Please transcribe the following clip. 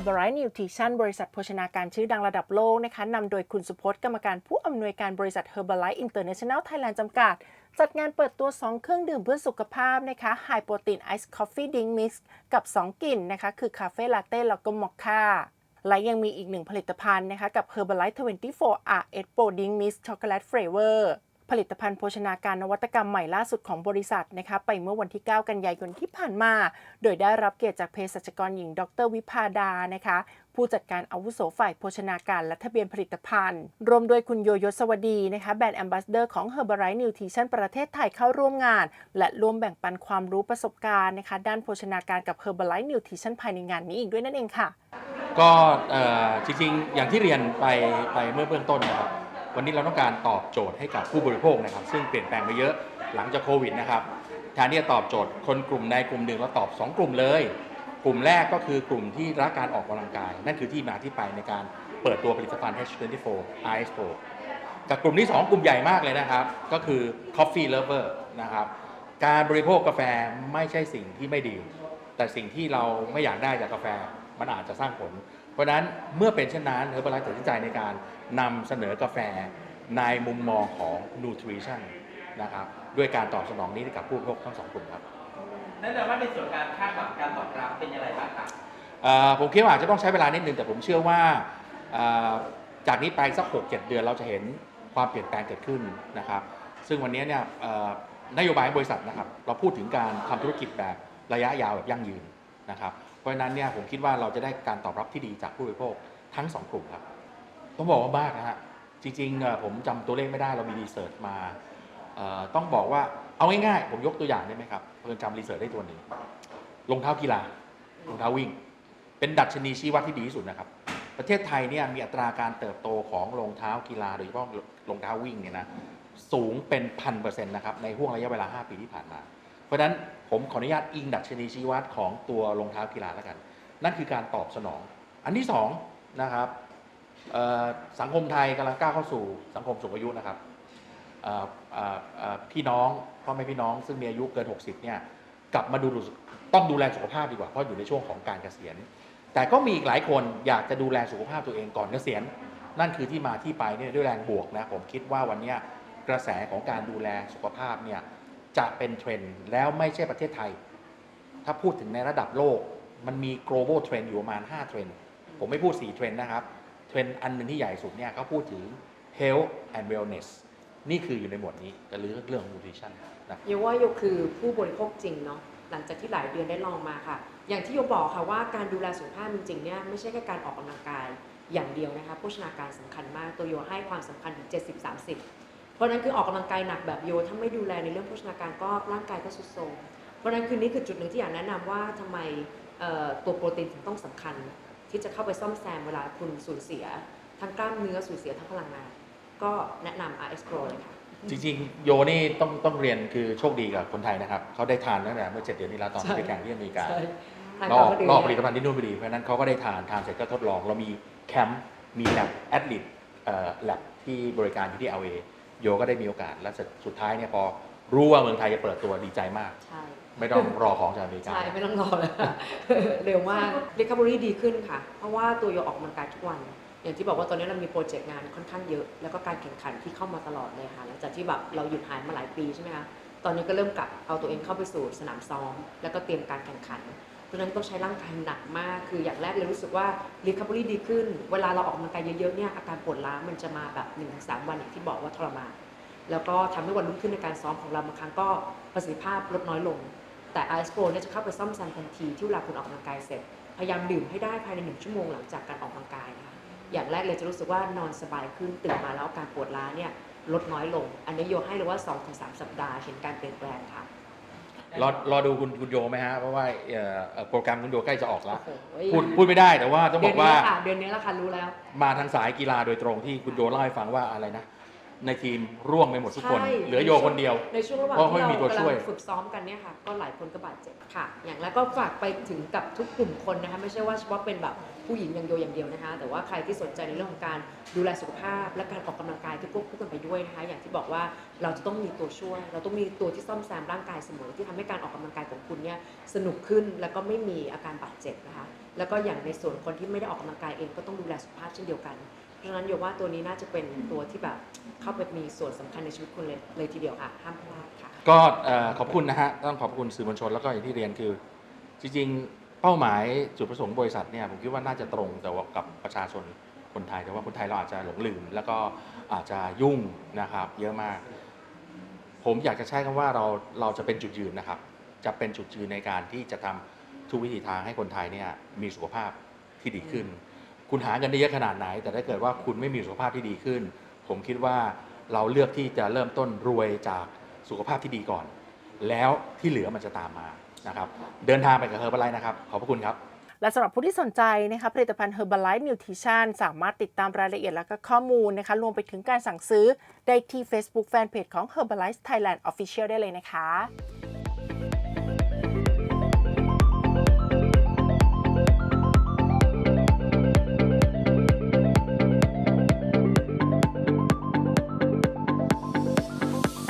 Herbalife Nutrition บริษัทโภชนาการชื่อดังระดับโลกนะคะนำโดยคุณสุพจน์กรรมการผู้อำนวยการบริษัท Herbalife International Thailand จำกัด จัดงานเปิดตัว 2 เครื่องดื่มเพื่อสุขภาพนะคะ High Protein Ice Coffee Drink Mix กับ 2 กลิ่นนะคะ คือคาเฟ่ลาเต้แล้วก็มอคค่าและยังมีอีกหนึ่งผลิตภัณฑ์นะคะกับ Herbalife 24 RS Pro Drink Mix Chocolate Flavor ผลิตภัณฑ์โภชนาการนวัตกรรมใหม่ล่าสุดของบริษัทนะคะไปเมื่อวันที่ 9 กันยายนที่ผ่านมา โดยได้รับเกียรติจากเภสัชกรหญิง ดรวิพาดานะคะผู้จัดการอาวุโสฝ่ายโภชนาการและทะเบียนผลิตภัณฑ์ รวมโดยคุณโยยศสวัสดีนะคะแบรนด์แอมบาสเดอร์ของ Herbalife Nutrition ประเทศไทยเข้าร่วมงาน และร่วมแบ่งปันความรู้ประสบการณ์นะคะด้านโภชนาการกับ Herbalife Nutrition ภายในงานนี้อีกด้วยนั่นเองค่ะ ก็จริงๆอย่างที่เรียนไปไปเมื่อเบื้องต้นนะครับ วันนี้เราต้องการตอบโจทย์ให้กับผู้บริโภคนะครับ ซึ่งเปลี่ยนแปลงไปเยอะหลังจากโควิดนะครับแทนที่จะตอบโจทย์คนกลุ่มใดกลุ่มหนึ่งเราตอบ 2 กลุ่มเลย กลุ่มแรกก็คือกลุ่มที่รักการออกกำลังกาย นั่นคือที่มาที่ไปในการเปิดตัวผลิตภัณฑ์ H24 RS Pro กับกลุ่มที่ 2 กลุ่มใหญ่มากเลยนะครับ ก็คือ Coffee Lover นะครับการบริโภคกาแฟไม่ใช่สิ่งที่ไม่ดี แต่สิ่งที่เราไม่อยากได้จากกาแฟมันอาจจะสร้างผล เพราะฉะนั้นเมื่อเป็นเช่นนั้นเฮอร์บไลท์ตัดสินใจในการนำเสนอกาแฟในมุมมองของ nutrition นะครับด้วยการตอบสนองนี้ให้กับผู้บริโภคทั้งสองกลุ่มครับนั่นแปลว่าในส่วนการคาดหวังการตอบรับเป็นอย่างไรบ้างครับเอ่อผมคิดว่าอาจจะต้องใช้เวลานิดนึงแต่ผมเชื่อว่าเอ่อจากนี้ไปสัก 6-7 เดือนเราจะเห็นความเปลี่ยนแปลงเกิดขึ้นนะครับ ซึ่งวันนี้เนี่ยเอ่อนโยบายของบริษัทนะครับ เราพูดถึงการทำธุรกิจแบบระยะยาวแบบยั่งยืนนะครับ เพราะฉะนั้นเนี่ยผมคิดว่าเราจะได้การตอบรับที่ดีจากผู้บริโภคทั้งสองกลุ่มครับต้องบอกว่ามากนะฮะจริงๆผมจำตัวเลขไม่ได้เรามีรีเสิร์ชมาต้องบอกว่าเอาง่ายๆผมยกตัวอย่างได้ไหมครับเพิ่งจำรีเสิร์ชได้ตัวหนึ่งรองเท้ากีฬารองเท้าวิ่ง เป็นดัชนีชี้วัดที่ดีที่สุดนะครับ ประเทศไทยเนี่ยมีอัตราการเติบโตของรองเท้ากีฬา โดยเฉพาะรองเท้าวิ่งเนี่ยนะสูงเป็นพันเปอร์เซ็นต์นะครับในห่วงระยะเวลา 5 ปีที่ผ่านมา เพราะฉะนั้นผมขออนุญาตอิงดัชนีชี้วัดของตัวรองเท้ากีฬาแล้วกัน นั่นคือการตอบสนอง อันที่สองนะครับสังคมไทยกำลังก้าวเข้าสู่สังคมสูงอายุนะครับพี่น้องพ่อแม่พี่น้องซึ่งมีอายุเกิน 60เนี่ยกลับมาดูต้องดูแลสุขภาพดีกว่าเพราะอยู่ในช่วงของการเกษียณ แต่ก็มีอีกหลายคนอยากจะดูแลสุขภาพตัวเองก่อนเกษียณ นั่นคือที่มาที่ไปเนี่ยด้วยแรงบวกนะผมคิดว่าวันนี้กระแสของการดูแลสุขภาพเนี่ย จะเป็นเทรนด์แล้วไม่ใช่ประเทศไทย ถ้าพูดถึงในระดับโลก มันมี global trend อยู่ประมาณ 5 เทรนด์ผมไม่พูด 4 เทรนด์นะครับ เทรนด์อันหนึ่งที่ใหญ่สุดเนี่ยเขาพูดถึง health and wellness นี่คืออยู่ในหมวดนี้แต่เรื่องเรื่องของ nutrition นะโยว่าโยคือผู้บริโภคจริงเนาะหลังจากที่หลายเดือนได้ลองมาค่ะ อย่างที่โยบอกค่ะว่าการดูแลสุขภาพจริงๆเนี่ยไม่ใช่แค่การออกกำลังกายอย่างเดียวนะคะโภชนาการสำคัญมากตัวโยให้ความสำคัญถึง 70-30 ราะฉะนั้นคือออกกำลังกายหนักแบบโยถ้าไม่ดูแลในเรื่องโภชนาการก็ร่างกายก็สุดโทรมเพราะฉะนั้นคือนี่คือจุดหนึ่งที่อยากแนะนำว่าทำไมเอ่อตัวโปรตีนถึงต้องสำคัญ ที่จะเข้าไปซ่อมแซมเวลาคุณสูญเสีย ทั้งกล้ามเนื้อสูญเสียทั้งพลังงาน ก็แนะนำ RS Pro เลยค่ะจริงๆ โยนี่ต้องต้องเรียนคือโชคดีกับคนไทยนะครับเขาได้ทานตั้งแต่เมื่อ7เดือนที่แล้วตอนใช่ไปแข่งที่อเมริกาใช่ทานรอบก่นคนอื่นรอบผลิตภัณฑ์ที่นู่นพอดีเพราะฉะนั้นเขาก็ได้ทานทานเสร็จก็ทดลองเรามีแคมป์มีแลบแอดลิทแลบที่บริการอยู่ที่ LA โยก็ได้มีโอกาสและสุดท้ายเนี่ยพอรู้ว่าเมืองไทยจะเปิดตัวดีใจมาก ใช่ ไม่ต้องรอของจากอเมริกา ใช่ ไม่ต้องรอแล้วค่ะเร็วมาก recovery ดีขึ้นค่ะ เพราะว่าตัวโยออกกำลังกายทุกวัน อย่างที่บอกว่าตอนนี้เรามีโปรเจกต์งานค่อนข้างเยอะ แล้วก็การแข่งขันที่เข้ามาตลอดเลยค่ะหลังจากที่แบบเราหยุดหายมาหลายปีใช่ไหมคะตอนนี้ก็เริ่มกลับเอาตัวเองเข้าไปสู่สนามซ้อม แล้วก็เตรียมการแข่งขัน เพราะฉะนั้นต้องใช้ร่างกายหนักมาก คืออย่างแรกเลยรู้สึกว่า recovery ดีขึ้น เวลาเราออกกำลังกายเยอะๆเนี่ยอาการปวดล้ามันจะมาแบบ1-3วันอย่างที่บอกว่าทรมานแล้วก็ทำให้วันรุ่งขึ้นในการซ้อมของเราบางครั้งก็ประสิทธิภาพลดน้อยลง แต่ i อ Pro เนี่ยจะเข้าไปซ่อมแซมทันทีที่เวลาคุณออกกำลังกายเสร็จ พยายามดื่มให้ได้ภายในหนึ่งชั่วโมงหลังจากการออกกำลังกายนะคะอย่างแรกเลยจะรู้สึกว่านอนสบายขึ้นตื่นมาแล้วอาการปวดล้าเนี่ยลดน้อยลง อันนี้โยให้เลยว่า 2-3 สัปดาห์เห็นการเปลี่ยนแปลงค่ะ รอรอดูคุณคุณโยไหมฮะ เพราะว่าเอ่อเอ่อโปรแกรมคุณโยใกล้จะออกแล้ว โอ้โหพูดพูดไม่ได้แต่ว่าต้องบเดืออนกนี้ว่าแล้วค่ะเดือนนี้แล้วค่ะรู้แล้ว มาทางสายกีฬาโดยตรงที่คุณโยเล่าให้ฟังว่าอะไรนะ ในทีมร่วงไปหมดทุกคน ใช่เหลือโยคนเดียว ในช่วงระหว่างเพราะที่ไม่มีเราตัวกำช่วย ลังฝึกซ้อมกันเนี่ยค่ะ ก็หลายคนก็บาดเจ็บค่ะ อย่างแรกก็ฝากไปถึงกับทุกกลุ่มคนนะคะ ไม่ใช่ว่าเฉพาะเป็นแบบผผู้หญิงอย่างโยอย่างเดียวนะคะ แต่ว่าใครที่สนใจในเรื่องของการดูแลสุขภาพ และการออกกำลังกายที่ควบคู่กันไปด้วยนะคะ อย่างที่บอกว่าเราจะต้องมีตัวช่วย เราต้องมีตัวที่ซ่อมแซมร่างกายเสมอที่ทำให้การออกกำลังกายของคุณเนี่ยสนุกขึ้นแล้วก็ไม่มีอาการบาดเจ็บนะคะ แล้วก็อย่างในส่วนคนที่ไม่ได้ออกกำลังกายเองก็ต้องดูแลสุขภาพเช่นเดียวกัน เพราะฉะนั้นโยว่าตัวนี้น่าจะเป็นตัวที่แบบเข้าไปมีส่วนสำคัญในชีวิตคุณเลยเลยทีเดียวค่ะ ห้ามพลาดค่ะ ก็เอ่อขอบคุณนะฮะต้องขอบคุณสื่อมวลชนแล้วก็อย่างที่เรียนคือ จริงๆ เป้าหมายจุดประสงค์บริษัทเนี่ยผมคิดว่าน่าจะตรงแต่ว่ากับประชาชนคนไทย แต่ว่าคนไทยเราอาจจะหลงลืม แล้วก็อาจจะยุ่งนะครับ เยอะมาก ผมอยากจะใช้คำว่าเราเราจะเป็นจุดยืนนะครับ จะเป็นจุดยืนในการที่จะทำทุกวิถีทางให้คนไทยเนี่ยมีสุขภาพที่ดีขึ้น คุณหาเงินได้เยอะขนาดไหน แต่ถ้าเกิดว่าคุณไม่มีสุขภาพที่ดีขึ้น ผมคิดว่าเราเลือกที่จะเริ่มต้นรวยจากสุขภาพที่ดีก่อน แล้วที่เหลือมันจะตามมานะครับ เดินทางไปกับเฮอร์บไลนะครับ ขอบพระคุณครับ และสำหรับผู้ที่สนใจนะคะผลิตภัณฑ์ Herbalife Nutrition สามารถติดตามรายละเอียดและก็ข้อมูลนะคะ รวมไปถึงการสั่งซื้อได้ที่ Facebook Fanpage ของ Herbalife Thailand Official ได้เลยนะคะ